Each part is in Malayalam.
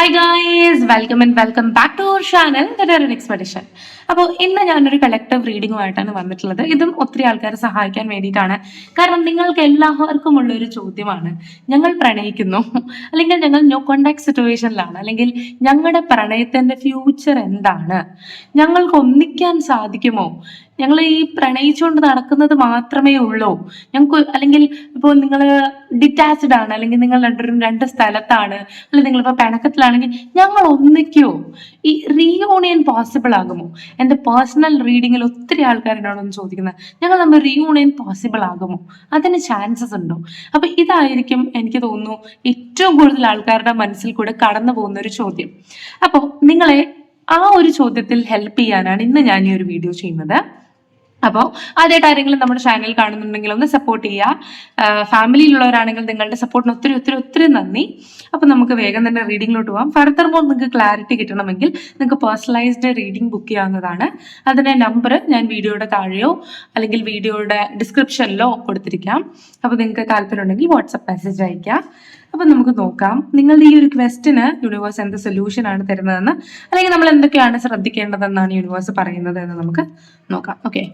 Hi guys welcome and welcome back to our channel expedition അപ്പോൾ ഇന്ന് ഞാനൊരു കളക്റ്റീവ് റീഡിങ്ങുമായിട്ടാണ് വന്നിട്ടുള്ളത്. ഇതും ഒത്തിരി ആൾക്കാരെ സഹായിക്കാൻ വേണ്ടിയിട്ടാണ്. കാരണം നിങ്ങൾക്ക് എല്ലാവർക്കും ഉള്ള ഒരു ചോദ്യമാണ്. ഞങ്ങൾ പ്രണയിക്കുന്നു. അല്ലെങ്കിൽ ഞങ്ങൾ നോ കോണ്ടാക്ട് സിറ്റുവേഷനിലാണ് അല്ലെങ്കിൽ ഞങ്ങളുടെ പ്രണയത്തിന്റെ ഫ്യൂച്ചർ എന്താണ്? ഞങ്ങൾക്ക് ഒന്നിക്കാൻ സാധിക്കുമോ? ഞങ്ങൾ ഈ പ്രണയിച്ചുകൊണ്ട് നടക്കുന്നത് മാത്രമേ ഉള്ളൂ. ഞങ്ങൾക്ക് അല്ലെങ്കിൽ ഇപ്പോൾ നിങ്ങൾ ഡിറ്റാച്ച്ഡ് ആണ് അല്ലെങ്കിൽ നിങ്ങൾ രണ്ടും രണ്ട് സ്ഥലത്താണ് അല്ലെങ്കിൽ നിങ്ങളിപ്പോൾ പിണക്കത്തിലാണെങ്കിൽ ഞങ്ങൾ ഒന്നിക്കോ? ഈ റീയൂണിയൻ പോസിബിൾ ആകുമോ? എന്റെ പേഴ്സണൽ റീഡിങ്ങിൽ ഒത്തിരി ആൾക്കാർ എന്നോടൊന്ന് ചോദിക്കുന്നത്. ഞങ്ങൾ നമ്മൾ റീയൂണിയൻ പോസിബിൾ ആകുമോ? അതിന് ചാൻസസ് ഉണ്ടോ? അപ്പൊ ഇതായിരിക്കും എനിക്ക് തോന്നുന്നു ഏറ്റവും കൂടുതൽ ആൾക്കാരുടെ മനസ്സിൽ കൂടെ കടന്നു പോകുന്ന ഒരു ചോദ്യം. അപ്പോൾ നിങ്ങളെ ആ ഒരു ചോദ്യത്തിൽ ഹെൽപ്പ് ചെയ്യാനാണ് ഇന്ന് ഞാൻ ഈ ഒരു വീഡിയോ ചെയ്യുന്നത്. അപ്പോൾ ആദ്യമായിട്ട് ആരെങ്കിലും നമ്മുടെ ചാനൽ കാണുന്നുണ്ടെങ്കിൽ ഒന്ന് സപ്പോർട്ട് ചെയ്യുക. ഫാമിലിയിലുള്ളവരാണെങ്കിൽ നിങ്ങളുടെ സപ്പോർട്ടിന് ഒത്തിരി ഒത്തിരി ഒത്തിരി നന്ദി. അപ്പോൾ നമുക്ക് വേഗം തന്നെ റീഡിങ്ങിലോട്ട് പോകാം ഫർദർ മോർ നിങ്ങൾക്ക് ക്ലാരിറ്റി കിട്ടണമെങ്കിൽ നിങ്ങൾക്ക് പേഴ്സണലൈസ്ഡ് റീഡിംഗ് ബുക്ക് ചെയ്യാവുന്നതാണ്. അതിന്റെ നമ്പർ ഞാൻ വീഡിയോയുടെ താഴെയോ അല്ലെങ്കിൽ വീഡിയോയുടെ ഡിസ്ക്രിപ്ഷനിലോ കൊടുത്തിരിക്കാം. അപ്പോൾ നിങ്ങൾക്ക് താല്പര്യം ഉണ്ടെങ്കിൽ വാട്സപ്പ് മെസ്സേജ് അയക്കാം അപ്പൊ നമുക്ക് നോക്കാം. നിങ്ങളുടെ ഈ ഒരു ക്വസ്റ്റിന് യൂണിവേഴ്സ് എന്ത് സൊല്യൂഷൻ ആണ് തരുന്നതെന്ന് അല്ലെങ്കിൽ നമ്മൾ എന്തൊക്കെയാണ് ശ്രദ്ധിക്കേണ്ടതെന്നാണ് യൂണിവേഴ്സ് പറയുന്നത് എന്ന് നമുക്ക് നോക്കാം. Okay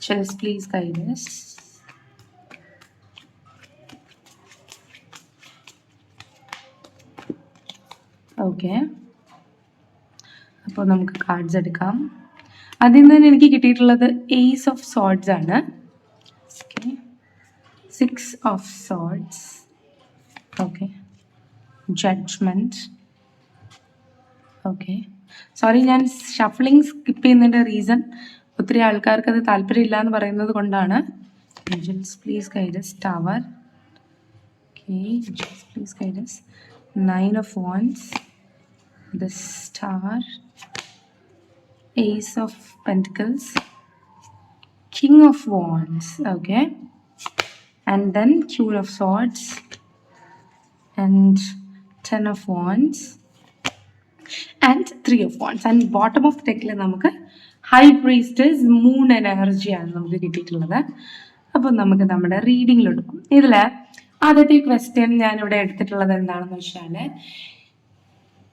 Just please guide us. Okay അപ്പോൾ നമുക്ക് കാർഡ്സ് എടുക്കാം. അതിൽ നിന്ന് എനിക്ക് കിട്ടിയിട്ടുള്ളത് എയ്സ് ഓഫ് സോഡ്സ് ആണ്. Okay six of swords okay judgement okay sorry ഞാൻ ഷഫ്ലിംഗ് സ്കിപ്പ് ചെയ്യുന്നതിന്റെ റീസൺ ഒത്തിരി ആൾക്കാർക്ക് അത് താല്പര്യമില്ല എന്ന് പറയുന്നത് കൊണ്ടാണ് please guide us tower okay please guide us nine of wands the star ace of pentacles king of wands. Okay. And then queen of swords. And ten of wands. And three of wands. And bottom of ടെക്കിൽ നമുക്ക് ഹൈ പ്രീസ്റ്റേഴ്സ് മൂൺ എനർജിയാണ് നമുക്ക് കിട്ടിയിട്ടുള്ളത്. അപ്പോൾ നമുക്ക് നമ്മുടെ റീഡിങ്ങിലോട്ട് പോകും. ഇതിൽ ആദ്യത്തെ ക്വസ്റ്റ്യൻ ഞാൻ ഇവിടെ എടുത്തിട്ടുള്ളത് എന്താണെന്ന് വെച്ചാൽ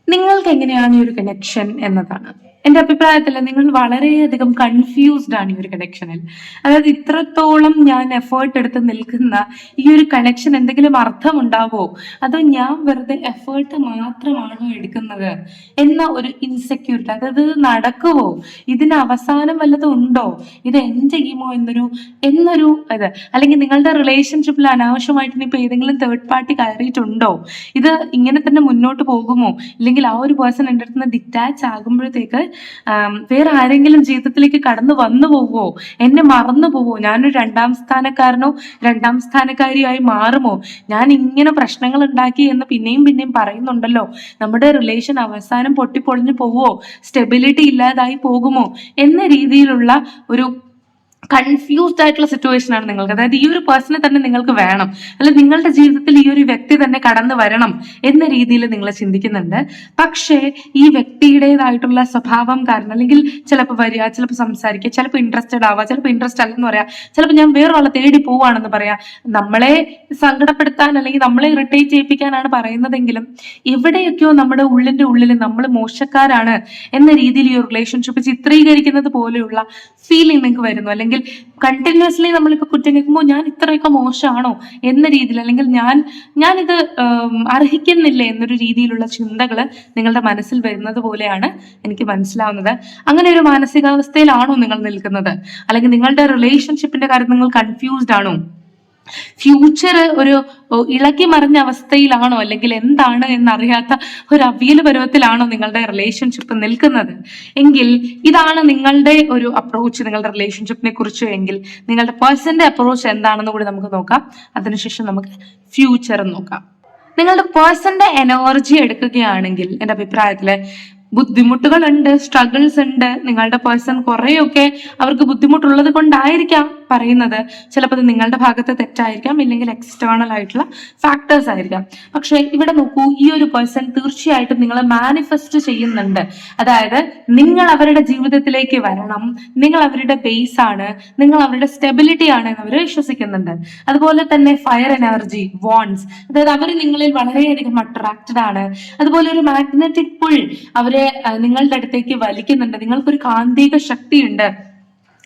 നിങ്ങൾക്ക് എങ്ങനെയാണ് ഈ ഒരു കണക്ഷൻ എന്നതാണ്. എന്റെ അഭിപ്രായത്തിൽ നിങ്ങൾ വളരെയധികം കൺഫ്യൂസ്ഡ് ആണ് ഈ ഒരു കണക്ഷനിൽ അതായത് ഇത്രത്തോളം ഞാൻ എഫേർട്ട് എടുത്ത് നിൽക്കുന്ന ഈ ഒരു കണക്ഷൻ എന്തെങ്കിലും അർത്ഥം ഉണ്ടാവോ അതോ ഞാൻ വെറുതെ എഫേർട്ട് മാത്രമാണോ എടുക്കുന്നത്? എന്ന ഒരു ഇൻസെക്യൂരിറ്റി അതായത് നടക്കുവോ? ഇതിന് അവസാനം വല്ലതും ഉണ്ടോ? ഇത് എന്ത് ചെയ്യുമോ എന്നൊരു എന്നൊരു ഇത്. അല്ലെങ്കിൽ നിങ്ങളുടെ റിലേഷൻഷിപ്പിൽ അനാവശ്യമായിട്ട് ഇനിയിപ്പോൾ ഏതെങ്കിലും തേർഡ് പാർട്ടി കയറിയിട്ടുണ്ടോ? ഇത് ഇങ്ങനെ തന്നെ മുന്നോട്ട് പോകുമോ? ഇല്ലെങ്കിൽ ആ ഒരു പേഴ്സൺ എന്റെ അടുത്ത് നിന്ന് ഡിറ്റാച്ച് ആകുമ്പോഴത്തേക്ക് വേറെ ആരെങ്കിലും ജീവിതത്തിലേക്ക് കടന്നു വന്നു പോവോ? എന്നെ മറന്നു പോവോ? ഞാനൊരു രണ്ടാം സ്ഥാനക്കാരനോ രണ്ടാം സ്ഥാനക്കാരിയായി മാറുമോ? ഞാൻ ഇങ്ങനെ പ്രശ്നങ്ങൾ ഉണ്ടാക്കി എന്ന് പിന്നെയും പിന്നെയും പറയുന്നുണ്ടല്ലോ. നമ്മുടെ റിലേഷൻ അവസാനം പൊട്ടിപ്പൊളിഞ്ഞു പോവോ? സ്റ്റെബിലിറ്റി ഇല്ലാതായി പോകുമോ? എന്ന രീതിയിലുള്ള ഒരു കൺഫ്യൂസ്ഡ് ആയിട്ടുള്ള സിറ്റുവേഷൻ ആണ് നിങ്ങൾക്ക്. അതായത് ഈ ഒരു പേഴ്സണെ തന്നെ നിങ്ങൾക്ക് വേണം. അല്ലെ നിങ്ങളുടെ ജീവിതത്തിൽ ഈ ഒരു വ്യക്തി തന്നെ കടന്നു വരണം എന്ന രീതിയിൽ നിങ്ങൾ ചിന്തിക്കുന്നുണ്ട്. പക്ഷേ ഈ വ്യക്തിയുടേതായിട്ടുള്ള സ്വഭാവം കാരണം അല്ലെങ്കിൽ ചിലപ്പോൾ വരിക ചിലപ്പോൾ സംസാരിക്കുക ചിലപ്പോൾ ഇൻട്രസ്റ്റഡ് ആവുക ചിലപ്പോൾ ഇൻട്രസ്റ്റ് അല്ലെന്ന് പറയാം ചിലപ്പോൾ ഞാൻ വേറൊരാളെ തേടി പോവാണെന്ന് പറയാം നമ്മളെ സങ്കടപ്പെടുത്താൻ അല്ലെങ്കിൽ നമ്മളെ ഇറിറ്റേറ്റ് ചെയ്യിപ്പിക്കാനാണ് പറയുന്നതെങ്കിലും എവിടെയൊക്കെയോ നമ്മുടെ ഉള്ളിന്റെ ഉള്ളിൽ നമ്മൾ മോശക്കാരാണ് എന്ന രീതിയിൽ ഈ റിലേഷൻഷിപ്പ് ചിത്രീകരിക്കുന്നത് പോലെയുള്ള ഫീലിംഗ് നിങ്ങൾക്ക് വരുന്നു. അല്ലെങ്കിൽ കണ്ടിന്യൂസ്ലി നമ്മളിപ്പോൾ കുറ്റം കേൾക്കുമ്പോൾ ഞാൻ ഇത്രയൊക്കെ മോശമാണോ എന്ന രീതിയിൽ അല്ലെങ്കിൽ ഞാൻ ഞാനിത് അർഹിക്കുന്നില്ല എന്നൊരു രീതിയിലുള്ള ചിന്തകൾ നിങ്ങളുടെ മനസ്സിൽ വരുന്നത് പോലെയാണ് എനിക്ക് മനസ്സിലാവുന്നത്. അങ്ങനെ ഒരു മാനസികാവസ്ഥയിലാണോ നിങ്ങൾ നിൽക്കുന്നത്? അല്ലെങ്കിൽ നിങ്ങളുടെ റിലേഷൻഷിപ്പിന്റെ കാര്യം നിങ്ങൾ കൺഫ്യൂസ്ഡ് ആണോ? ഫ്യൂച്ചർ ഒരു ഇളകി മറിഞ്ഞ അവസ്ഥയിലാണോ? അല്ലെങ്കിൽ എന്താണ് എന്നറിയാത്ത ഒരു അവിയൽ പരുവത്തിലാണോ നിങ്ങളുടെ റിലേഷൻഷിപ്പ് നിൽക്കുന്നത്? എങ്കിൽ ഇതാണ് നിങ്ങളുടെ ഒരു അപ്രോച്ച് നിങ്ങളുടെ റിലേഷൻഷിപ്പിനെ കുറിച്ച് എങ്കിൽ നിങ്ങളുടെ പേഴ്സന്റെ അപ്രോച്ച് എന്താണെന്ന് കൂടി നമുക്ക് നോക്കാം. അതിനുശേഷം നമുക്ക് ഫ്യൂച്ചർ നോക്കാം. നിങ്ങളുടെ പേഴ്സന്റെ എനർജി എടുക്കുകയാണെങ്കിൽ എന്റെ അഭിപ്രായത്തിൽ ബുദ്ധിമുട്ടുകളുണ്ട് സ്ട്രഗിൾസ് ഉണ്ട് നിങ്ങളുടെ പേഴ്സൺ കുറേയൊക്കെ അവർക്ക് ബുദ്ധിമുട്ടുള്ളത് കൊണ്ടായിരിക്കാം. പറയുന്നത് ചിലപ്പോൾ അത് നിങ്ങളുടെ ഭാഗത്ത് തെറ്റായിരിക്കാം ഇല്ലെങ്കിൽ എക്സ്റ്റേണൽ ആയിട്ടുള്ള ഫാക്ടേഴ്സ് ആയിരിക്കാം. പക്ഷേ ഇവിടെ നോക്കൂ ഈ ഒരു പേഴ്സൺ തീർച്ചയായിട്ടും നിങ്ങളെ മാനിഫെസ്റ്റ് ചെയ്യുന്നുണ്ട്. അതായത് നിങ്ങൾ അവരുടെ ജീവിതത്തിലേക്ക് വരണം. നിങ്ങൾ അവരുടെ ബേസ് ആണ്. നിങ്ങൾ അവരുടെ സ്റ്റെബിലിറ്റി ആണ് എന്ന് അവർ വിശ്വസിക്കുന്നുണ്ട്. അതുപോലെ തന്നെ ഫയർ എനർജി വോൺസ് അതായത് അവർ നിങ്ങളിൽ വളരെയധികം അട്രാക്റ്റഡ് ആണ്. അതുപോലെ ഒരു മാഗ്നറ്റിക് പുൾ അവരെ നിങ്ങളുടെ അടുത്തേക്ക് വലിക്കുന്നുണ്ട്. നിങ്ങൾക്കൊരു കാന്തിക ശക്തിയുണ്ട്.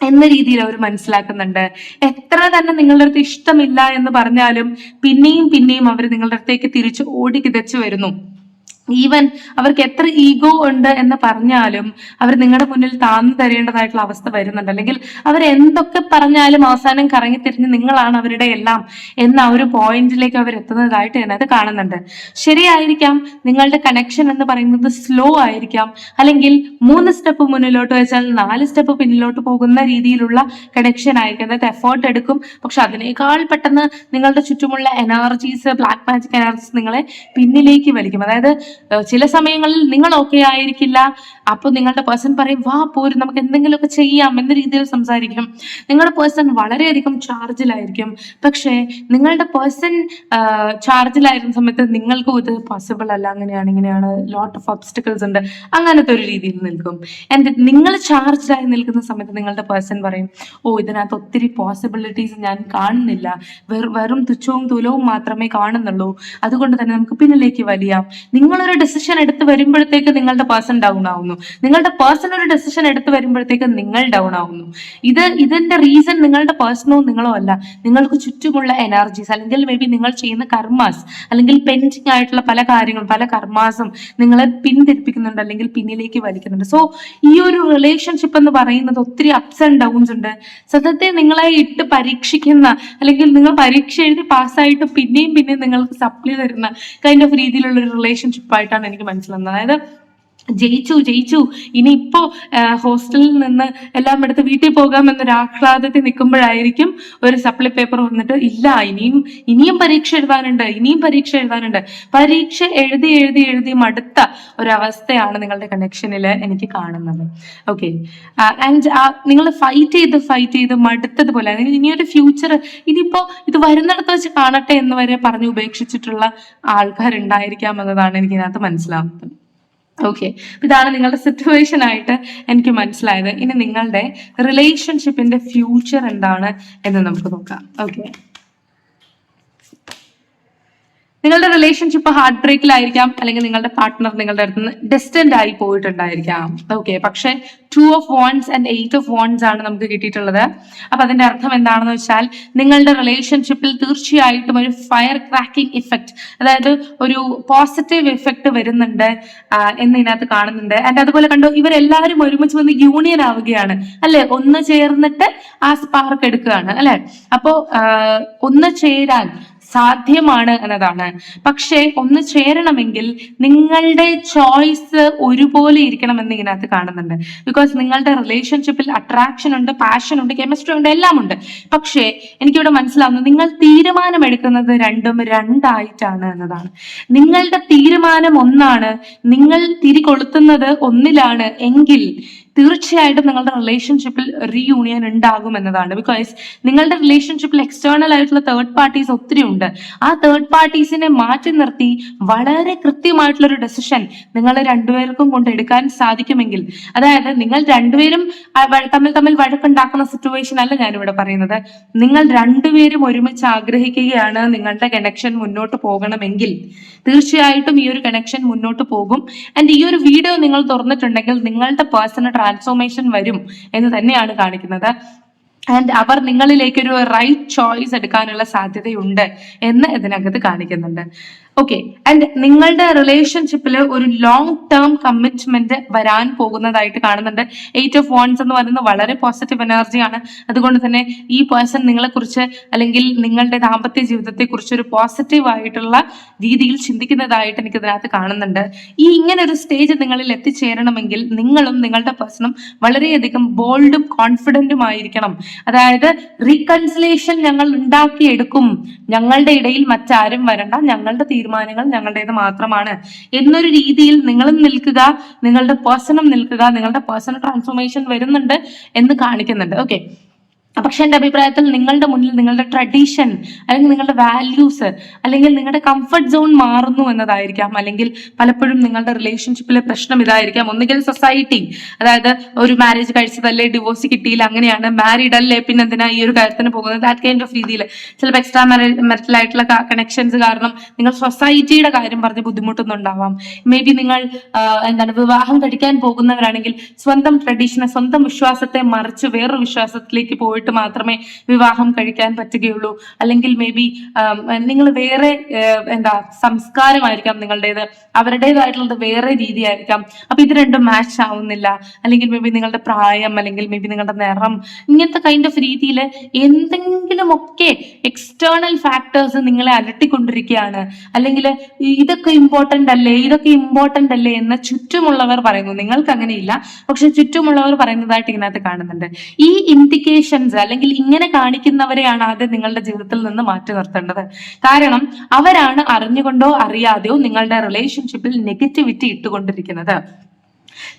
എന്ന രീതിയിൽ അവർ മനസ്സിലാക്കുന്നുണ്ട്. എത്ര തന്നെ നിങ്ങളുടെ അടുത്ത് ഇഷ്ടമില്ല എന്ന് പറഞ്ഞാലും പിന്നെയും പിന്നെയും അവർ നിങ്ങളുടെ അടുത്തേക്ക് തിരിച്ച് ഓടി കിതച്ചു വരുന്നു. ഈവൻ അവർക്ക് എത്ര ഈഗോ ഉണ്ട് എന്ന് പറഞ്ഞാലും അവർ നിങ്ങളുടെ മുന്നിൽ താന്നു തരേണ്ടതായിട്ടുള്ള അവസ്ഥ വരുന്നുണ്ട്. അല്ലെങ്കിൽ അവർ എന്തൊക്കെ പറഞ്ഞാലും അവസാനം കറങ്ങി തിരിഞ്ഞ് നിങ്ങളാണ് അവരുടെ എല്ലാം എന്ന ഒരു പോയിന്റിലേക്ക് അവർ എത്തുന്നതായിട്ട് ഞാനത് കാണുന്നുണ്ട്. ശരിയായിരിക്കാം നിങ്ങളുടെ കണക്ഷൻ എന്ന് പറയുന്നത് സ്ലോ ആയിരിക്കാം. അല്ലെങ്കിൽ മൂന്ന് സ്റ്റെപ്പ് മുന്നിലോട്ട് വെച്ചാൽ നാല് സ്റ്റെപ്പ് പിന്നിലോട്ട് പോകുന്ന രീതിയിലുള്ള കണക്ഷൻ ആയിരിക്കും. അതായത് എഫേർട്ട് എടുക്കും. പക്ഷെ അതിനേക്കാൾ പെട്ടെന്ന് നിങ്ങളുടെ ചുറ്റുമുള്ള എനർജീസ് ബ്ലാക്ക് മാജിക് എനർജീസ് നിങ്ങളെ പിന്നിലേക്ക് വലിക്കും. അതായത് ചില സമയങ്ങളിൽ നിങ്ങൾ ഓക്കെ ആയിരിക്കില്ല. അപ്പൊ നിങ്ങളുടെ പേഴ്സൺ പറയും വാ പോരും നമുക്ക് എന്തെങ്കിലുമൊക്കെ ചെയ്യാം. എന്ന രീതിയിൽ സംസാരിക്കും. നിങ്ങളുടെ പേഴ്സൺ വളരെയധികം ചാർജിലായിരിക്കും പക്ഷേ നിങ്ങളുടെ പേഴ്സൺ ചാർജിലായിരുന്ന സമയത്ത് നിങ്ങൾക്കും ഇത് പോസിബിൾ അല്ല. അങ്ങനെയാണ് ഇങ്ങനെയാണ്. ലോട്ട് ഓഫ് ഒബ്സ്റ്റിക്കിൾസ് ഉണ്ട്. അങ്ങനത്തെ ഒരു രീതിയിൽ നിൽക്കും. ആൻഡ് നിങ്ങൾ ചാർജിലായി നിൽക്കുന്ന സമയത്ത് നിങ്ങളുടെ പേഴ്സൺ പറയും ഓ ഇതിനകത്ത് ഒത്തിരി പോസിബിലിറ്റീസ് ഞാൻ കാണുന്നില്ല. വെറും തുച്ഛവും തുലവും മാത്രമേ കാണുന്നുള്ളൂ. അതുകൊണ്ട് തന്നെ നമുക്ക് പിന്നിലേക്ക് വലിയാം. നിങ്ങളൊരു ഡിസിഷൻ എടുത്ത് വരുമ്പോഴത്തേക്ക് നിങ്ങളുടെ പേഴ്സൺ ഡൗൺ ആവുന്നു. നിങ്ങളുടെ പേഴ്സൺ ഒരു ഡിസിഷൻ എടുത്ത് വരുമ്പോഴത്തേക്ക് നിങ്ങൾ ഡൗൺ ആവുന്നു. ഇത് ഇതിന്റെ റീസൺ നിങ്ങളുടെ പേഴ്സണോ നിങ്ങളോ അല്ല. നിങ്ങൾക്ക് ചുറ്റുമുള്ള എനർജീസ് അല്ലെങ്കിൽ മേ ബി നിങ്ങൾ ചെയ്യുന്ന കർമാസ് അല്ലെങ്കിൽ പെൻഡിങ് ആയിട്ടുള്ള പല കാര്യങ്ങളും പല കർമാസും നിങ്ങളെ പിന്തിരിപ്പിക്കുന്നുണ്ട് അല്ലെങ്കിൽ പിന്നിലേക്ക് വലിക്കുന്നുണ്ട്. സോ ഈ ഒരു റിലേഷൻഷിപ്പ് എന്ന് പറയുന്നത് ഒത്തിരി അപ്സ് ആൻഡ് ഡൗൺസ് ഉണ്ട്. സത്യത്തെ നിങ്ങളെ ഇട്ട് പരീക്ഷിക്കുന്ന അല്ലെങ്കിൽ നിങ്ങൾ പരീക്ഷ എഴുതി പാസ്സായിട്ട് പിന്നെയും പിന്നെയും നിങ്ങൾക്ക് സപ്ലൈ തരുന്ന കൈൻഡ് ഓഫ് രീതിയിലുള്ള ഒരു റിലേഷൻഷിപ്പ് ആയിട്ടാണ് എനിക്ക് മനസ്സിലാകുന്നത് അതായത് ജയിച്ചു ജയിച്ചു. ഇപ്പോ ഹോസ്റ്റലിൽ നിന്ന് എല്ലാം എടുത്ത് വീട്ടിൽ പോകാം എന്നൊരു ആഹ്ലാദത്തിൽ നിൽക്കുമ്പോഴായിരിക്കും ഒരു സപ്ലൈ പേപ്പർ വന്നിട്ട് ഇല്ല ഇനിയും ഇനിയും പരീക്ഷ എഴുതാനുണ്ട് ഇനിയും പരീക്ഷ എഴുതാനുണ്ട്. പരീക്ഷ എഴുതി എഴുതി എഴുതി മടുത്ത ഒരവസ്ഥയാണ് നിങ്ങളുടെ കണക്ഷനിൽ എനിക്ക് കാണുന്നത്. ഓക്കെ ആൻഡ് നിങ്ങൾ ഫൈറ്റ് ചെയ്ത് ഫൈറ്റ് ചെയ്ത് മടുത്തതുപോലെ ഇനിയൊരു ഫ്യൂച്ചർ ഇനിയിപ്പോ ഇത് വരുന്നിടത്ത് വെച്ച് കാണട്ടെ എന്ന് വരെ പറഞ്ഞ് ഉപേക്ഷിച്ചിട്ടുള്ള ആൾക്കാരുണ്ടായിരിക്കാം എന്നതാണ് എനിക്ക് ഇതിനകത്ത് മനസ്സിലാവുന്നത്. ഓക്കെ ഇതാണ് നിങ്ങളുടെ സിറ്റുവേഷൻ ആയിട്ട് എനിക്ക് മനസ്സിലായത്. ഇനി നിങ്ങളുടെ റിലേഷൻഷിപ്പിന്റെ ഫ്യൂച്ചർ എന്താണ് എന്ന് നമുക്ക് നോക്കാം. ഓക്കെ നിങ്ങളുടെ റിലേഷൻഷിപ്പ് ഹാർട്ട് ബ്രേക്കിലായിരിക്കാം അല്ലെങ്കിൽ നിങ്ങളുടെ പാർട്ട്ണർ നിങ്ങളുടെ അടുത്ത് നിന്ന് ഡിസ്റ്റന്റ് ആയി പോയിട്ടുണ്ടായിരിക്കാം. ഓക്കെ പക്ഷെ two of wands and eight of wands ആണ് നമുക്ക് കിട്ടിയിട്ടുള്ളത്. അപ്പൊ അതിന്റെ അർത്ഥം എന്താണെന്ന് വെച്ചാൽ നിങ്ങളുടെ റിലേഷൻഷിപ്പിൽ തീർച്ചയായിട്ടും ഒരു ഫയർ ക്രാക്കിംഗ് ഇഫക്റ്റ് അതായത് ഒരു പോസിറ്റീവ് ഇഫക്റ്റ് വരുന്നുണ്ട് എന്ന് ഇതിനകത്ത് കാണുന്നുണ്ട്. ആൻഡ് അതുപോലെ കണ്ടു ഇവരെല്ലാവരും ഒരുമിച്ച് വന്ന് യൂണിയൻ ആവുകയാണ്. അല്ലെ? ഒന്ന് ചേർന്നിട്ട് ആ സ്പാർക്ക് എടുക്കുകയാണ്. അല്ലെ? അപ്പോ ഒന്ന് ചേരാൻ സാധ്യമാണ് എന്നതാണ്. പക്ഷേ ഒന്ന് ചേരണമെങ്കിൽ നിങ്ങളുടെ ചോയ്സ് ഒരുപോലെ ഇരിക്കണമെന്ന് ഇതിനകത്ത് കാണുന്നുണ്ട്. ബിക്കോസ് നിങ്ങളുടെ റിലേഷൻഷിപ്പിൽ അട്രാക്ഷൻ ഉണ്ട് പാഷൻ ഉണ്ട് കെമിസ്ട്രി ഉണ്ട് എല്ലാം ഉണ്ട്. പക്ഷേ എനിക്കിവിടെ മനസ്സിലാവുന്നത് നിങ്ങൾ തീരുമാനമെടുക്കുന്നത് രണ്ടും രണ്ടായിട്ടാണ് എന്നതാണ്. നിങ്ങളുടെ തീരുമാനം ഒന്നാണ്. നിങ്ങൾ തിരികൊളുത്തുന്നത് ഒന്നിലാണ്. എങ്കിൽ തീർച്ചയായിട്ടും നിങ്ങളുടെ റിലേഷൻഷിപ്പിൽ റീയൂണിയൻ ഉണ്ടാകും എന്നതാണ്. ബിക്കോസ് നിങ്ങളുടെ റിലേഷൻഷിപ്പിൽ എക്സ്റ്റേണൽ ആയിട്ടുള്ള തേർഡ് പാർട്ടീസ് ഒത്തിരി ഉണ്ട്. ആ തേർഡ് പാർട്ടീസിനെ മാറ്റി നിർത്തി വളരെ കൃത്യമായിട്ടുള്ള ഒരു ഡെസിഷൻ നിങ്ങൾ രണ്ടുപേർക്കും കൊണ്ട് എടുക്കാൻ സാധിക്കുമെങ്കിൽ. അതായത് നിങ്ങൾ രണ്ടുപേരും തമ്മിൽ തമ്മിൽ വഴക്കുണ്ടാക്കുന്ന സിറ്റുവേഷൻ അല്ല ഞാനിവിടെ പറയുന്നത്. നിങ്ങൾ രണ്ടുപേരും ഒരുമിച്ച് ആഗ്രഹിക്കുകയാണ് നിങ്ങളുടെ കണക്ഷൻ മുന്നോട്ട് പോകണമെങ്കിൽ. തീർച്ചയായിട്ടും ഈ ഒരു കണക്ഷൻ മുന്നോട്ട് പോകും. ആൻഡ് ഈ ഒരു വീഡിയോ നിങ്ങൾ തുറന്നിട്ടുണ്ടെങ്കിൽ നിങ്ങളുടെ പേഴ്സണൽ ട്രാൻസ്ഫോർമേഷൻ വരും എന്ന് തന്നെയാണ് കാണിക്കുന്നത്. ആൻഡ് അവർ നിങ്ങളിലേക്ക് ഒരു റൈറ്റ് ചോയ്സ് എടുക്കാനുള്ള സാധ്യതയുണ്ട് എന്ന് ഇതിനകത്ത് കാണിക്കുന്നുണ്ട്. ഓക്കെ ആൻഡ് നിങ്ങളുടെ റിലേഷൻഷിപ്പിൽ ഒരു ലോങ് ടേം കമ്മിറ്റ്മെന്റ് വരാൻ പോകുന്നതായിട്ട് കാണുന്നുണ്ട്. എയ്റ്റ് ഓഫ് വോൺസ് എന്ന് പറയുന്നത് വളരെ പോസിറ്റീവ് എനർജിയാണ് അതുകൊണ്ട് തന്നെ ഈ പേഴ്സൺ നിങ്ങളെ കുറിച്ച് അല്ലെങ്കിൽ നിങ്ങളുടെ ദാമ്പത്യ ജീവിതത്തെ കുറിച്ച് ഒരു പോസിറ്റീവ് ആയിട്ടുള്ള രീതിയിൽ ചിന്തിക്കുന്നതായിട്ട് എനിക്ക് ഇതിനകത്ത് കാണുന്നുണ്ട്. ഈ ഇങ്ങനെ ഒരു സ്റ്റേജ് നിങ്ങളിൽ എത്തിച്ചേരണമെങ്കിൽ നിങ്ങളും നിങ്ങളുടെ പേഴ്സണും വളരെയധികം ബോൾഡും കോൺഫിഡന്റും ആയിരിക്കണം. അതായത് റീകൺസിലേഷൻ ഞങ്ങൾ ഉണ്ടാക്കിയെടുക്കും. ഞങ്ങളുടെ ഇടയിൽ മറ്റാരും വരണ്ട. ഞങ്ങളുടെ തീരുമാനങ്ങൾ ഞങ്ങളുടേത് മാത്രമാണ്. എന്നൊരു രീതിയിൽ നിങ്ങളും നിൽക്കുക നിങ്ങളുടെ പേഴ്സണും നിൽക്കുക നിങ്ങളുടെ പേഴ്സണൽ ട്രാൻസ്ഫോർമേഷൻ വരുന്നുണ്ട് എന്ന് കാണിക്കുന്നുണ്ട്. ഓക്കെ പക്ഷെ എന്റെ അഭിപ്രായത്തിൽ നിങ്ങളുടെ മുന്നിൽ നിങ്ങളുടെ ട്രഡീഷൻ അല്ലെങ്കിൽ നിങ്ങളുടെ വാല്യൂസ് അല്ലെങ്കിൽ നിങ്ങളുടെ കംഫർട്ട് സോൺ മാറുന്നു എന്നതായിരിക്കാം. അല്ലെങ്കിൽ പലപ്പോഴും നിങ്ങളുടെ റിലേഷൻഷിപ്പിലെ പ്രശ്നം ഇതായിരിക്കാം. ഒന്നുകിൽ സൊസൈറ്റി അതായത് ഒരു മാരേജ് കഴിച്ചതല്ലേ ഡിവോഴ്സ് കിട്ടിയില്ല അങ്ങനെയാണ്. മാരീഡ് അല്ലേ പിന്നെ എന്തിനാ ഈ ഒരു കാര്യത്തിന് പോകുന്നത്? ദാറ്റ് കൈൻഡ് ഓഫ് രീതിയിൽ. ചിലപ്പോൾ എക്സ്ട്രാ മെറിറ്റൽ ആയിട്ടുള്ള കണക്ഷൻസ് കാരണം നിങ്ങൾ സൊസൈറ്റിയുടെ കാര്യം പറഞ്ഞ് ബുദ്ധിമുട്ടുന്നുണ്ടാവാം. മേ ബി നിങ്ങൾ എന്താണ് വിവാഹം കഴിക്കാൻ പോകുന്നവരാണെങ്കിൽ സ്വന്തം ട്രഡീഷനെ സ്വന്തം വിശ്വാസത്തെ മറിച്ച് വേറൊരു വിശ്വാസത്തിലേക്ക് പോയിട്ട് മാത്രമേ വിവാഹം കഴിക്കാൻ പറ്റുകയുള്ളൂ. അല്ലെങ്കിൽ മേ ബി നിങ്ങൾ വേറെ എന്താ സംസ്കാരമായിരിക്കാം നിങ്ങളുടേത്. അവരുടേതായിട്ടുള്ളത് വേറെ രീതിയായിരിക്കാം. അപ്പൊ ഇത് രണ്ടും മാച്ച് ആവുന്നില്ല. അല്ലെങ്കിൽ മേ ബി നിങ്ങളുടെ പ്രായം അല്ലെങ്കിൽ മേ ബി നിങ്ങളുടെ നിറം. ഇങ്ങനത്തെ കൈൻഡ് ഓഫ് രീതിയിൽ എന്തെങ്കിലുമൊക്കെ എക്സ്റ്റേണൽ ഫാക്ടേഴ്സ് നിങ്ങളെ അലട്ടിക്കൊണ്ടിരിക്കുകയാണ്. അല്ലെങ്കിൽ ഇതൊക്കെ ഇമ്പോർട്ടന്റ് അല്ലേ ഇതൊക്കെ ഇമ്പോർട്ടന്റ് അല്ലേ എന്ന് ചുറ്റുമുള്ളവർ പറയുന്നു. നിങ്ങൾക്ക് അങ്ങനെയില്ല പക്ഷെ ചുറ്റുമുള്ളവർ പറയുന്നതായിട്ട് ഇതിനകത്ത് കാണുന്നുണ്ട്. ഈ ഇൻഡിക്കേഷൻസ് അല്ലെങ്കിൽ ഇങ്ങനെ കാണിക്കുന്നവരെയാണ് ആദ്യം നിങ്ങളുടെ ജീവിതത്തിൽ നിന്ന് മാറ്റി നിർത്തേണ്ടത്. കാരണം അവരാണ് അറിഞ്ഞുകൊണ്ടോ അറിയാതെയോ നിങ്ങളുടെ റിലേഷൻഷിപ്പിൽ നെഗറ്റിവിറ്റി ഇട്ടുകൊണ്ടിരിക്കുന്നത്.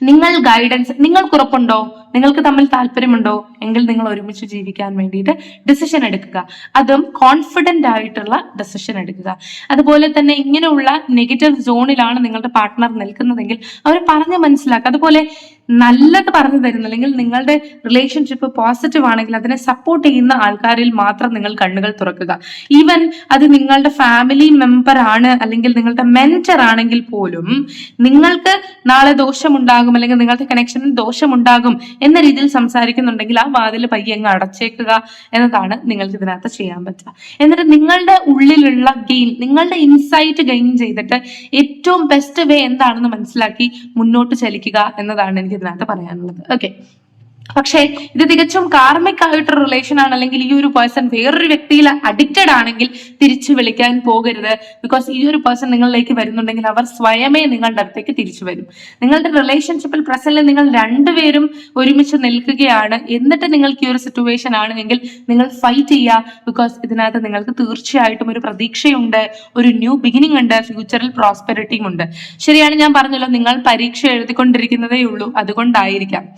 നിങ്ങൾ ഗൈഡൻസ് നിങ്ങൾക്ക് ഉറപ്പുണ്ടോ? നിങ്ങൾക്ക് തമ്മിൽ താല്പര്യമുണ്ടോ? എങ്കിൽ നിങ്ങൾ ഒരുമിച്ച് ജീവിക്കാൻ വേണ്ടിയിട്ട് ഡിസിഷൻ എടുക്കുക. അതും കോൺഫിഡന്റ് ആയിട്ടുള്ള ഡെസിഷൻ എടുക്കുക. അതുപോലെ തന്നെ ഇങ്ങനെയുള്ള നെഗറ്റീവ് സോണിലാണ് നിങ്ങളുടെ പാർട്ട്ണർ നിൽക്കുന്നതെങ്കിൽ അവർ പറഞ്ഞ് മനസ്സിലാക്കുക. അതുപോലെ നല്ലത് പറഞ്ഞു തരുന്ന അല്ലെങ്കിൽ നിങ്ങളുടെ റിലേഷൻഷിപ്പ് പോസിറ്റീവ് ആണെങ്കിൽ അതിനെ സപ്പോർട്ട് ചെയ്യുന്ന ആൾക്കാരിൽ മാത്രം നിങ്ങൾ കണ്ണുകൾ തുറക്കുക. ഈവൻ അത് നിങ്ങളുടെ ഫാമിലി മെമ്പർ ആണ് അല്ലെങ്കിൽ നിങ്ങളുടെ മെന്റർ ആണെങ്കിൽ പോലും നിങ്ങൾക്ക് നാളെ ദോഷമുണ്ടാകും അല്ലെങ്കിൽ നിങ്ങളുടെ കണക്ഷനിൽ ദോഷമുണ്ടാകും എന്ന രീതിയിൽ സംസാരിക്കുന്നുണ്ടെങ്കിൽ ആ വാതിൽ പയ്യെ അങ്ങ് അടച്ചേക്കുക എന്നതാണ് നിങ്ങൾക്ക് ഇതിനകത്ത് ചെയ്യാൻ പറ്റുക. എന്നിട്ട് നിങ്ങളുടെ ഉള്ളിലുള്ള ഗെയിൻ നിങ്ങളുടെ ഇൻസൈറ്റ് ഗെയിൻ ചെയ്തിട്ട് ഏറ്റവും ബെസ്റ്റ് വേ എന്താണെന്ന് മനസ്സിലാക്കി മുന്നോട്ട് ചലിക്കുക എന്നതാണ് എനിക്ക് ഇതിനകത്ത് പറയാനുള്ളത്. ഓക്കെ പക്ഷേ ഇത് തികച്ചും കാർമിക് ആയിട്ടൊരു റിലേഷൻ ആണ്. അല്ലെങ്കിൽ ഈ ഒരു പേഴ്സൺ വേറൊരു വ്യക്തിയിൽ അഡിക്റ്റഡ് ആണെങ്കിൽ തിരിച്ചു വിളിക്കാൻ പോകരുത്. ബിക്കോസ് ഈ ഒരു പേഴ്സൺ നിങ്ങളിലേക്ക് വരുന്നുണ്ടെങ്കിൽ അവർ സ്വയമേ നിങ്ങളുടെ അടുത്തേക്ക് തിരിച്ചു വരും. നിങ്ങളുടെ റിലേഷൻഷിപ്പിൽ പ്രസന്റിൽ നിങ്ങൾ രണ്ടുപേരും ഒരുമിച്ച് നിൽക്കുകയാണ്. എന്നിട്ട് നിങ്ങൾക്ക് ഈ ഒരു സിറ്റുവേഷൻ ആണെങ്കിൽ നിങ്ങൾ ഫൈറ്റ് ചെയ്യുക. ബിക്കോസ് ഇതിനകത്ത് നിങ്ങൾക്ക് തീർച്ചയായിട്ടും ഒരു പ്രതീക്ഷയുണ്ട്. ഒരു ന്യൂ ബിഗിനിങ് ഉണ്ട്. ഫ്യൂച്ചറിൽ പ്രോസ്പെരിറ്റിയും ഉണ്ട്. ശരിയാണ് ഞാൻ പറഞ്ഞല്ലോ നിങ്ങൾ പരീക്ഷ എഴുതിക്കൊണ്ടിരിക്കുന്നതേ ഉള്ളൂ. അതുകൊണ്ടായിരിക്കാം.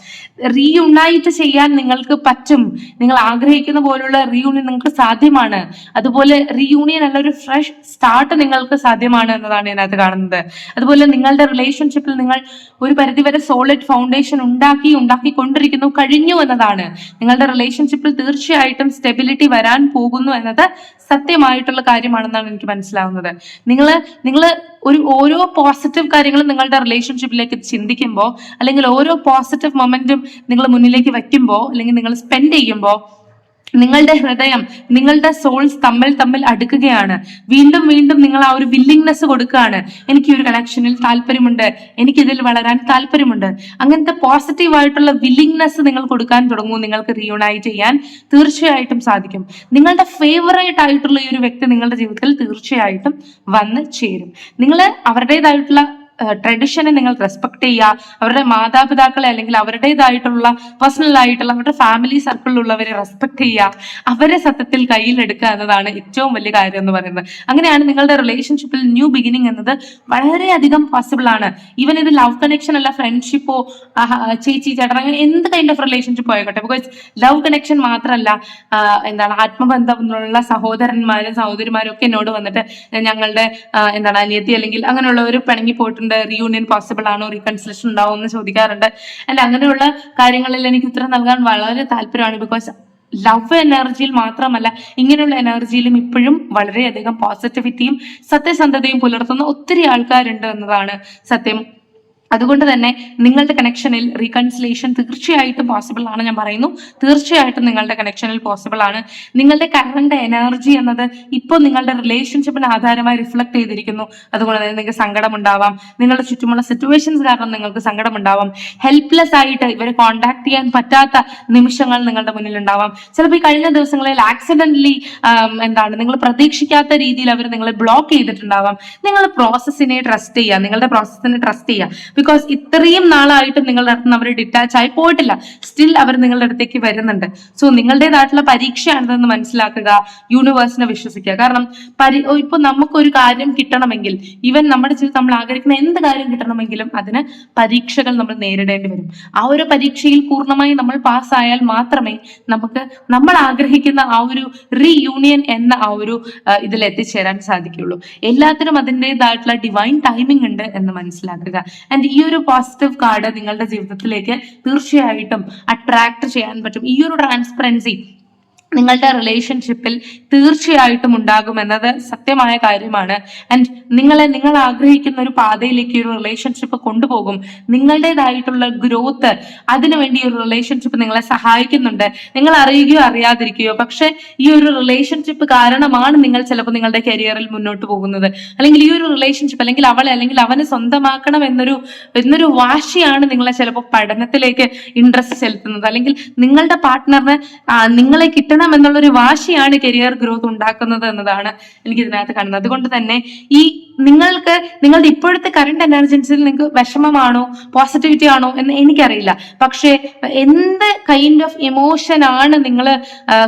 റീയുണൈറ്റ് ചെയ്യാൻ നിങ്ങൾക്ക് പറ്റും. നിങ്ങൾ ആഗ്രഹിക്കുന്ന പോലുള്ള റീയൂണിയൻ നിങ്ങൾക്ക് സാധ്യമാണ്. അതുപോലെ റീയൂണിയൻ അല്ല ഒരു ഫ്രഷ് സ്റ്റാർട്ട് നിങ്ങൾക്ക് സാധ്യമാണ് എന്നതാണ് ഇതിനകത്ത് കാണുന്നത്. അതുപോലെ നിങ്ങളുടെ റിലേഷൻഷിപ്പിൽ നിങ്ങൾ ഒരു പരിധിവരെ സോളിഡ് ഫൗണ്ടേഷൻ ഉണ്ടാക്കി ഉണ്ടാക്കിക്കൊണ്ടിരിക്കുന്നു കഴിഞ്ഞു എന്നതാണ്. നിങ്ങളുടെ റിലേഷൻഷിപ്പിൽ തീർച്ചയായിട്ടും സ്റ്റെബിലിറ്റി വരാൻ പോകുന്നു എന്നത് സത്യമായിട്ടുള്ള കാര്യമാണെന്നാണ് എനിക്ക് മനസ്സിലാവുന്നത്. നിങ്ങൾ നിങ്ങൾ ഒരു ഓരോ പോസിറ്റീവ് കാര്യങ്ങളും നിങ്ങളുടെ റിലേഷൻഷിപ്പിലേക്ക് ചിന്തിക്കുമ്പോൾ അല്ലെങ്കിൽ ഓരോ പോസിറ്റീവ് മൊമെന്റും നിങ്ങൾ മുന്നിലേക്ക് വയ്ക്കുമ്പോൾ അല്ലെങ്കിൽ നിങ്ങൾ സ്പെൻഡ് ചെയ്യുമ്പോൾ നിങ്ങളുടെ ഹൃദയം നിങ്ങളുടെ സോൾസ് തമ്മിൽ തമ്മിൽ അടുക്കുകയാണ്. വീണ്ടും വീണ്ടും നിങ്ങൾ ആ ഒരു വില്ലിങ്നെസ് കൊടുക്കുകയാണ്. എനിക്ക് ഒരു കണക്ഷനിൽ താല്പര്യമുണ്ട്. എനിക്കിതിൽ വളരാൻ താല്പര്യമുണ്ട്. അങ്ങനത്തെ പോസിറ്റീവ് ആയിട്ടുള്ള വില്ലിങ്നെസ് നിങ്ങൾ കൊടുക്കാൻ തുടങ്ങും. നിങ്ങൾക്ക് റീയൂണൈറ്റ് ചെയ്യാൻ തീർച്ചയായിട്ടും സാധിക്കും. നിങ്ങളുടെ ഫേവറേറ്റ് ആയിട്ടുള്ള ഈ ഒരു വ്യക്തി നിങ്ങളുടെ ജീവിതത്തിൽ തീർച്ചയായിട്ടും വന്ന് ചേരും. നിങ്ങൾ അവരുടേതായിട്ടുള്ള ട്രഡീഷനെ നിങ്ങൾ റെസ്പെക്ട് ചെയ്യുക. അവരുടെ മാതാപിതാക്കളെ അല്ലെങ്കിൽ അവരുടേതായിട്ടുള്ള പേഴ്സണൽ ആയിട്ടുള്ള അവരുടെ ഫാമിലി സർക്കിളിലുള്ളവരെ റെസ്പെക്ട് ചെയ്യുക. അവരെ സത്യത്തിൽ കയ്യിലെടുക്കുക എന്നതാണ് ഏറ്റവും വലിയ കാര്യം എന്ന് പറയുന്നത്. അങ്ങനെയാണ് നിങ്ങളുടെ റിലേഷൻഷിപ്പിൽ ന്യൂ ബിഗിനിങ് എന്നത് വളരെയധികം പോസിബിൾ ആണ്. ഈവൻ ഇത് ലവ് കണക്ഷൻ അല്ല ഫ്രണ്ട്ഷിപ്പോ ചേച്ചി ചേട്ടൻ അങ്ങനെ എന്ത് കൈൻഡ് ഓഫ് റിലേഷൻഷിപ്പ് ആയിക്കോട്ടെ. ബിക്കോസ് ലവ് കണക്ഷൻ മാത്രമല്ല എന്താണ് ആത്മബന്ധം എന്നുള്ള സഹോദരന്മാരും സഹോദരിമാരും ഒക്കെ എന്നോട് വന്നിട്ട് ഞങ്ങളുടെ എന്താണ് അനിയത്തി അല്ലെങ്കിൽ അങ്ങനെയുള്ളവർ പിണങ്ങി പോയിട്ടുണ്ട് റീയൂണിയൻ പോസിബിൾ ആണോ? റീകൺസിലേഷൻ ഉണ്ടാവും എന്ന് ചോദിക്കാറുണ്ട്. ആൻഡ് അങ്ങനെയുള്ള കാര്യങ്ങളിൽ എനിക്ക് ഉത്തരം നൽകാൻ വളരെ താല്പര്യമാണ്. ബിക്കോസ് ലവ് എനർജിയിൽ മാത്രമല്ല ഇങ്ങനെയുള്ള എനർജിയിലും ഇപ്പോഴും വളരെയധികം പോസിറ്റിവിറ്റിയും സത്യസന്ധതയും പുലർത്തുന്ന ഒത്തിരി ആൾക്കാരുണ്ട് എന്നതാണ് സത്യം. അതുകൊണ്ട് തന്നെ നിങ്ങളുടെ കണക്ഷനിൽ റീകൺസിലേഷൻ തീർച്ചയായിട്ടും പോസിബിൾ ആണ് ഞാൻ പറയുന്നു. തീർച്ചയായിട്ടും നിങ്ങളുടെ കണക്ഷനിൽ പോസിബിൾ ആണ്. നിങ്ങളുടെ കറണ്ട് എനർജി എന്നത് ഇപ്പോൾ നിങ്ങളുടെ റിലേഷൻഷിപ്പിന് ആധാരമായി റിഫ്ലക്ട് ചെയ്തിരിക്കുന്നു. അതുകൊണ്ട് തന്നെ നിങ്ങൾക്ക് സങ്കടം ഉണ്ടാവാം നിങ്ങളുടെ ചുറ്റുമുള്ള സിറ്റുവേഷൻസ് കാരണം നിങ്ങൾക്ക് സങ്കടം ഉണ്ടാവാം ഹെൽപ്ലെസ് ആയിട്ട് ഇവരെ കോണ്ടാക്ട് ചെയ്യാൻ പറ്റാത്ത നിമിഷങ്ങൾ നിങ്ങളുടെ മുന്നിൽ ഉണ്ടാവാം. ചിലപ്പോൾ ഈ കഴിഞ്ഞ ദിവസങ്ങളിൽ ആക്സിഡന്റലി എന്താണ് നിങ്ങൾ പ്രതീക്ഷിക്കാത്ത രീതിയിൽ അവർ നിങ്ങളെ ബ്ലോക്ക് ചെയ്തിട്ടുണ്ടാവാം. നിങ്ങൾ പ്രോസസ്സിനെ ട്രസ്റ്റ് ചെയ്യുക. നിങ്ങളുടെ പ്രോസസ്സിനെ ട്രസ്റ്റ് ചെയ്യുക. ബിക്കോസ് ഇത്രയും നാളായിട്ട് നിങ്ങളുടെ അടുത്ത് അവർ ഡിറ്റാച്ച് ആയി പോയിട്ടില്ല. സ്റ്റിൽ അവർ നിങ്ങളുടെ അടുത്തേക്ക് വരുന്നുണ്ട്. സോ നിങ്ങളുടേതായിട്ടുള്ള പരീക്ഷയാണിതെന്ന് മനസ്സിലാക്കുക യൂണിവേഴ്സിനെ വിശ്വസിക്കുക. കാരണം പരി ഇപ്പൊ നമുക്കൊരു കാര്യം കിട്ടണമെങ്കിൽ ഈവൻ നമ്മുടെ ജീവിതം നമ്മൾ ആഗ്രഹിക്കുന്ന എന്ത് കാര്യം കിട്ടണമെങ്കിലും അതിന് പരീക്ഷകൾ നമ്മൾ നേരിടേണ്ടി വരും. ആ ഒരു പരീക്ഷയിൽ പൂർണമായി നമ്മൾ പാസ്സായാൽ മാത്രമേ നമുക്ക് നമ്മൾ ആഗ്രഹിക്കുന്ന ആ ഒരു റീയൂണിയൻ എന്ന ആ ഒരു ഇതിൽ എത്തിച്ചേരാൻ സാധിക്കുള്ളൂ എല്ലാത്തിനും അതിന്റെതായിട്ടുള്ള ഡിവൈൻ ടൈമിംഗ് ഉണ്ട് എന്ന് മനസ്സിലാക്കുക. ആൻഡ് ഈ ഒരു പോസിറ്റീവ് കാർഡ് നിങ്ങളുടെ ജീവിതത്തിലേക്ക് തീർച്ചയായിട്ടും അട്രാക്ട് ചെയ്യാൻ പറ്റും. ഈ ഒരു ട്രാൻസ്പെറൻസി നിങ്ങളുടെ റിലേഷൻഷിപ്പിൽ തീർച്ചയായിട്ടും ഉണ്ടാകും എന്നത് സത്യമായ കാര്യമാണ്. ആൻഡ് നിങ്ങളെ നിങ്ങൾ ആഗ്രഹിക്കുന്ന ഒരു പാതയിലേക്ക് ഒരു റിലേഷൻഷിപ്പ് കൊണ്ടുപോകും. നിങ്ങളുടേതായിട്ടുള്ള ഗ്രോത്ത് അതിനുവേണ്ടി ഒരു റിലേഷൻഷിപ്പ് നിങ്ങളെ സഹായിക്കുന്നുണ്ട്. നിങ്ങൾ അറിയുകയോ അറിയാതിരിക്കുകയോ പക്ഷെ ഈ ഒരു റിലേഷൻഷിപ്പ് കാരണമാണ് നിങ്ങൾ ചിലപ്പോൾ നിങ്ങളുടെ കരിയറിൽ മുന്നോട്ട് പോകുന്നത്. അല്ലെങ്കിൽ ഈ ഒരു റിലേഷൻഷിപ്പ് അല്ലെങ്കിൽ അവളെ അല്ലെങ്കിൽ അവനെ സ്വന്തമാക്കണം എന്നൊരു എന്നൊരു വാശിയാണ് നിങ്ങളെ ചിലപ്പോൾ പഠനത്തിലേക്ക് ഇൻട്രസ്റ്റ് ചെലുത്തുന്നത്. അല്ലെങ്കിൽ നിങ്ങളുടെ പാർട്ട്ണറിന് നിങ്ങളെ കിട്ടണം എന്നുള്ളൊരു വാശിയാണ് കരിയർ ഗ്രോത്ത് ഉണ്ടാക്കുന്നത് എന്നതാണ് എനിക്ക് ഇതിനകത്ത് കാണുന്നത്. അതുകൊണ്ട് തന്നെ ഈ നിങ്ങൾക്ക് നിങ്ങളുടെ ഇപ്പോഴത്തെ കറണ്ട് എനർജൻസിൽ നിങ്ങൾക്ക് വിഷമമാണോ പോസിറ്റിവിറ്റി ആണോ എന്ന് എനിക്കറിയില്ല. പക്ഷേ എന്ത് കൈൻഡ് ഓഫ് ഇമോഷൻ ആണ് നിങ്ങൾ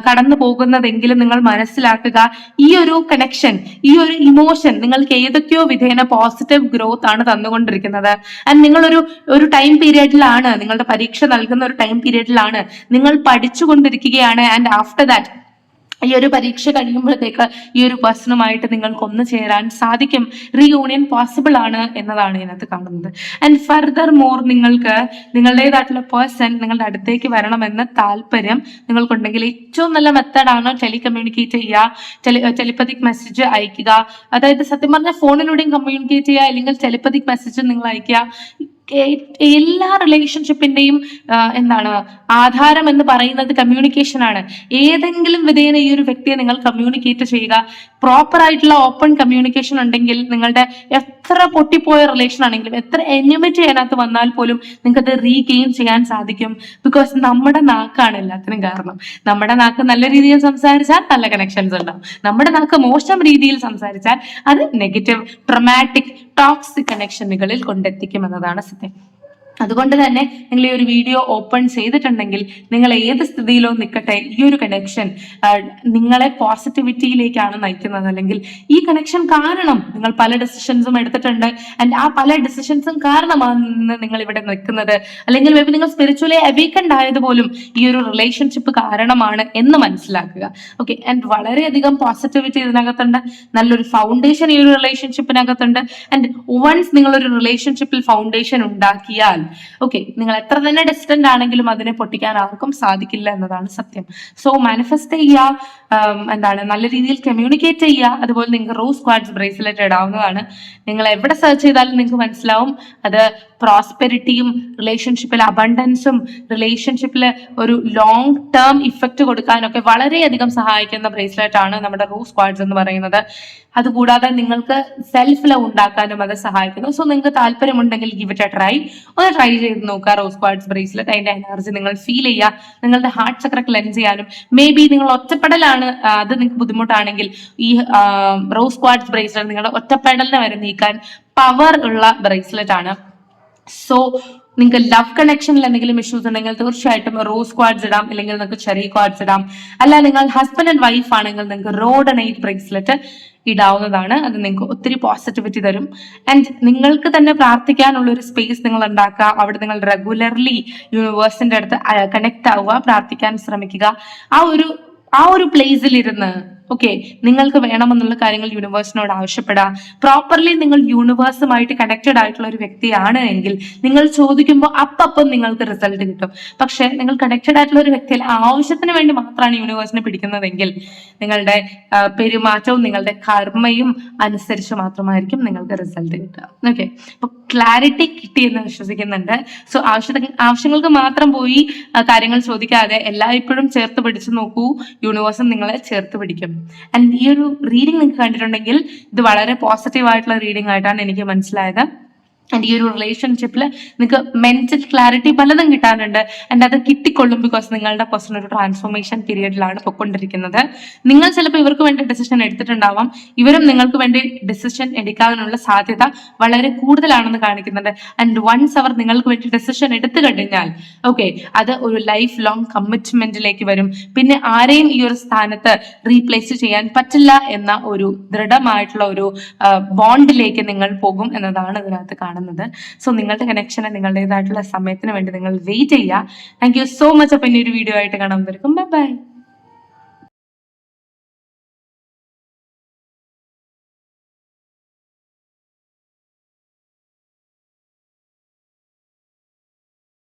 കടന്നു പോകുന്നതെങ്കിലും നിങ്ങൾ മനസ്സിലാക്കുക. ഈ ഒരു കണക്ഷൻ ഈ ഒരു ഇമോഷൻ നിങ്ങൾക്ക് ഏതൊക്കെയോ വിധേന പോസിറ്റീവ് ഗ്രോത്ത് ആണ് തന്നുകൊണ്ടിരിക്കുന്നത്. ആൻഡ് നിങ്ങളൊരു ഒരു ടൈം പീരീഡിലാണ് നിങ്ങളുടെ പരീക്ഷ നൽകുന്ന ഒരു ടൈം പീരീഡിലാണ് നിങ്ങൾ പഠിച്ചുകൊണ്ടിരിക്കുകയാണ്. ആൻഡ് ആഫ്റ്റർ ദാറ്റ് ഈ ഒരു പരീക്ഷ കഴിയുമ്പോഴത്തേക്ക് ഈ ഒരു പേഴ്സണുമായിട്ട് നിങ്ങൾക്ക് ഒന്ന് ചേരാൻ സാധിക്കും. റീയൂണിയൻ പോസിബിൾ ആണ് എന്നതാണ് ഇതിനകത്ത് കാണുന്നത്. ആൻഡ് ഫർദർ മോർ നിങ്ങൾക്ക് നിങ്ങളുടേതായിട്ടുള്ള പേഴ്സൺ നിങ്ങളുടെ അടുത്തേക്ക് വരണമെന്ന താല്പര്യം നിങ്ങൾക്കുണ്ടെങ്കിൽ ഏറ്റവും നല്ല മെത്തഡാണ് ടെലി കമ്മ്യൂണിക്കേറ്റ് ചെയ്യുക. ടെലി ടെലിപ്പതിക് മെസ്സേജ് അയക്കുക അതായത് സത്യം പറഞ്ഞാൽ ഫോണിലൂടെയും കമ്മ്യൂണിക്കേറ്റ് ചെയ്യുക. അല്ലെങ്കിൽ ടെലിപ്പതിക് മെസ്സേജ് നിങ്ങൾ അയക്കുക എല്ലാ റിലേഷൻഷിപ്പിന്റെയും എന്താണ് ആധാരം എന്ന് പറയുന്നത് കമ്മ്യൂണിക്കേഷൻ ആണ്. ഏതെങ്കിലും വിധേന ഈ ഒരു വ്യക്തിയെ നിങ്ങൾ കമ്മ്യൂണിക്കേറ്റ് ചെയ്യുക. പ്രോപ്പർ ആയിട്ടുള്ള ഓപ്പൺ കമ്മ്യൂണിക്കേഷൻ ഉണ്ടെങ്കിൽ നിങ്ങളുടെ എത്ര പൊട്ടിപ്പോയ റിലേഷൻ ആണെങ്കിലും എത്ര എനിമിറ്റി അതിനകത്ത് വന്നാൽ പോലും നിങ്ങൾക്ക് അത് റീഗെയിൻ ചെയ്യാൻ സാധിക്കും. ബിക്കോസ് നമ്മുടെ നാക്കാണ് എല്ലാത്തിനും കാരണം. നമ്മുടെ നാക്ക് നല്ല രീതിയിൽ സംസാരിച്ചാൽ നല്ല കണക്ഷൻസ് ഉണ്ടാവും. നമ്മുടെ നാക്ക് മോശം രീതിയിൽ സംസാരിച്ചാൽ അത് നെഗറ്റീവ് ട്രമാറ്റിക് ടോക്സിക് കണക്ഷനുകളിൽ കൊണ്ടെത്തിക്കും എന്നതാണ് സത്യം അതുകൊണ്ട് തന്നെ നിങ്ങൾ ഈ ഒരു വീഡിയോ ഓപ്പൺ ചെയ്തിട്ടുണ്ടെങ്കിൽ നിങ്ങൾ ഏത് സ്ഥിതിയിലോ നിൽക്കട്ടെ ഈ ഒരു കണക്ഷൻ നിങ്ങളെ പോസിറ്റിവിറ്റിയിലേക്കാണ് നയിക്കുന്നത്. അല്ലെങ്കിൽ ഈ കണക്ഷൻ കാരണം നിങ്ങൾ പല ഡിസിഷൻസും എടുത്തിട്ടുണ്ട്. ആൻഡ് ആ പല ഡിസിഷൻസും കാരണമാണ് നിങ്ങൾ ഇവിടെ നിൽക്കുന്നത്. അല്ലെങ്കിൽ മേബി നിങ്ങൾ സ്പിരിച്വലി അവേക്കൻഡ് ആയത് പോലും ഈ ഒരു റിലേഷൻഷിപ്പ് കാരണമാണ് എന്ന് മനസ്സിലാക്കുക. ഓക്കെ ആൻഡ് വളരെയധികം പോസിറ്റിവിറ്റി ഇതിനകത്തുണ്ട്. നല്ലൊരു ഫൗണ്ടേഷൻ ഈ ഒരു റിലേഷൻഷിപ്പിനകത്തുണ്ട് ആൻഡ് വൺസ് നിങ്ങളൊരു റിലേഷൻഷിപ്പിൽ ഫൗണ്ടേഷൻ ഉണ്ടാക്കിയാൽ ഓക്കെ നിങ്ങൾ എത്ര തന്നെ ഡിസ്റ്റന്റ് ആണെങ്കിലും അതിനെ പൊട്ടിക്കാൻ ആർക്കും സാധിക്കില്ല എന്നതാണ് സത്യം. സോ മാനിഫെസ്റ്റ് ചെയ്യുക എന്താണ് നല്ല രീതിയിൽ കമ്മ്യൂണിക്കേറ്റ് ചെയ്യുക. അതുപോലെ നിങ്ങൾക്ക് റോസ് ക്വാഡ്സ് ബ്രേസ്ലെറ്റ് ഇടാവുന്നതാണ്. നിങ്ങൾ എവിടെ സെർച്ച് ചെയ്താലും നിങ്ങൾക്ക് മനസ്സിലാവും. അത് പ്രോസ്പെരിറ്റിയും റിലേഷൻഷിപ്പിൽ അബണ്ടൻസും റിലേഷൻഷിപ്പിൽ ഒരു ലോങ് ടേം ഇഫക്റ്റ് കൊടുക്കാനൊക്കെ വളരെയധികം സഹായിക്കുന്ന ബ്രേസ്ലെറ്റ് ആണ് നമ്മുടെ റോസ് ക്വാഡ്സ് എന്ന് പറയുന്നത്. അതുകൂടാതെ നിങ്ങൾക്ക് സെൽഫ് ലവ് ഉണ്ടാക്കാനും അത് സഹായിക്കുന്നു. സോ നിങ്ങൾക്ക് താല്പര്യമുണ്ടെങ്കിൽ ഗിവ് ഇറ്റ് എ ട്രൈ ഒന്ന് ട്രൈ ചെയ്ത് നോക്കുക റോസ് ക്വാർട്സ് ബ്രേസ്ലെറ്റ് അതിന്റെ എനർജി നിങ്ങൾ ഫീൽ ചെയ്യുക നിങ്ങളുടെ ഹാർട്ട് ചക്ര ക്ലെൻസ് ചെയ്യാനും. മേ ബി നിങ്ങൾ ഒറ്റപ്പെടലാണ് അത് നിങ്ങൾക്ക് ബുദ്ധിമുട്ടാണെങ്കിൽ ഈ റോസ് ക്വാർട്സ് ബ്രേസ്ലെറ്റ് നിങ്ങളുടെ ഒറ്റപ്പെടലിനെ വരെ നീക്കാൻ പവർ ഉള്ള ബ്രേസ്ലെറ്റ് ആണ്. സോ നിങ്ങൾക്ക് ലവ് കണക്ഷനിൽ എന്തെങ്കിലും ഇഷ്യൂസ് ഉണ്ടെങ്കിൽ തീർച്ചയായിട്ടും റോസ് ക്വാഡ്സ് ഇടാം അല്ലെങ്കിൽ നിങ്ങൾക്ക് ചെറിയ ക്വാഡ്സ് ഇടാം. അല്ല നിങ്ങൾ ഹസ്ബൻഡ് ആൻഡ് വൈഫ് ആണെങ്കിൽ നിങ്ങൾക്ക് റോഡ് ആൻഡ് എയ്റ്റ് ബ്രേസ്ലെറ്റ് ഇടാവുന്നതാണ്. അത് നിങ്ങൾക്ക് ഒത്തിരി പോസിറ്റിവിറ്റി തരും. ആൻഡ് നിങ്ങൾക്ക് തന്നെ പ്രാർത്ഥിക്കാനുള്ള ഒരു സ്പേസ് നിങ്ങൾ ഉണ്ടാക്കുക. അവിടെ നിങ്ങൾ റെഗുലർലി യൂണിവേഴ്സിന്റെ അടുത്ത് കണക്ട് ആവുക പ്രാർത്ഥിക്കാൻ ശ്രമിക്കുക. ആ ഒരു ആ ഒരു പ്ലേസിൽ ഇരുന്ന് ഓക്കെ നിങ്ങൾക്ക് വേണമെന്നുള്ള കാര്യങ്ങൾ യൂണിവേഴ്സിനോട് ആവശ്യപ്പെടാം. പ്രോപ്പർലി നിങ്ങൾ യൂണിവേഴ്സുമായിട്ട് കണക്റ്റഡ് ആയിട്ടുള്ള ഒരു വ്യക്തിയാണ് എങ്കിൽ നിങ്ങൾ ചോദിക്കുമ്പോൾ അപ്പം നിങ്ങൾക്ക് റിസൾട്ട് കിട്ടും. പക്ഷെ നിങ്ങൾ കണക്റ്റഡ് ആയിട്ടുള്ള ഒരു വ്യക്തിയിൽ ആവശ്യത്തിന് വേണ്ടി മാത്രമാണ് യൂണിവേഴ്സിനെ പിടിക്കുന്നതെങ്കിൽ നിങ്ങളുടെ പെരുമാറ്റവും നിങ്ങളുടെ കർമ്മയും അനുസരിച്ച് മാത്രമായിരിക്കും നിങ്ങൾക്ക് റിസൾട്ട് കിട്ടുക. ഓക്കെ അപ്പൊ ക്ലാരിറ്റി കിട്ടി എന്ന് വിശ്വസിക്കുന്നുണ്ട്. സോ ആവശ്യത്തിന് ആവശ്യങ്ങൾക്ക് മാത്രം പോയി കാര്യങ്ങൾ ചോദിക്കാതെ എല്ലായ്പ്പോഴും ചേർത്ത് പിടിച്ചു നോക്കൂ. യൂണിവേഴ്സും നിങ്ങളെ ചേർത്ത് പിടിക്കും. ആൻഡ് ഈ ഒരു റീഡിംഗ് നിങ്ങൾക്ക് കണ്ടിട്ടുണ്ടെങ്കിൽ ഇത് വളരെ പോസിറ്റീവ് ആയിട്ടുള്ള റീഡിംഗ് ആയിട്ടാണ് എനിക്ക് മനസ്സിലായത്. ആൻഡ് ഈ ഒരു റിലേഷൻഷിപ്പിൽ നിങ്ങൾക്ക് മെന്റൽ ക്ലാരിറ്റി പലതും കിട്ടാനുണ്ട്. ആൻഡ് അത് കിട്ടിക്കൊള്ളും ബിക്കോസ് നിങ്ങളുടെ പേഴ്സൺ ഒരു ട്രാൻസ്ഫോർമേഷൻ പീരീഡിലാണ് പൊയ്ക്കൊണ്ടിരിക്കുന്നത് നിങ്ങൾ ചിലപ്പോൾ ഇവർക്ക് വേണ്ടി ഡിസിഷൻ എടുത്തിട്ടുണ്ടാവാം. ഇവരും നിങ്ങൾക്ക് വേണ്ടി ഡിസിഷൻ എടുക്കാനുള്ള സാധ്യത വളരെ കൂടുതലാണെന്ന് കാണിക്കുന്നുണ്ട്. ആൻഡ് വൺസ് അവർ നിങ്ങൾക്ക് വേണ്ടി ഡിസിഷൻ എടുത്തു കഴിഞ്ഞാൽ ഓക്കെ അത് ഒരു ലൈഫ് ലോങ് കമ്മിറ്റ്മെന്റിലേക്ക് വരും. പിന്നെ ആരെയും ഈ ഒരു സ്ഥാനത്ത് റീപ്ലേസ് ചെയ്യാൻ പറ്റില്ല എന്ന ഒരു ദൃഢമായിട്ടുള്ള ഒരു ബോണ്ടിലേക്ക് നിങ്ങൾ പോകും എന്നതാണ് ഇതിനകത്ത് കാണുന്നത് സോ നിങ്ങളുടെ കണക്ഷനെ നിങ്ങളുടേതായിട്ടുള്ള സമയത്തിന് വേണ്ടി നിങ്ങൾ വെയിറ്റ് ചെയ്യുക. താങ്ക് യു സോ മച്ച് അപ്പം ഇനി ഒരു വീഡിയോ ആയിട്ട് കാണാൻ വരും ബൈ ബൈ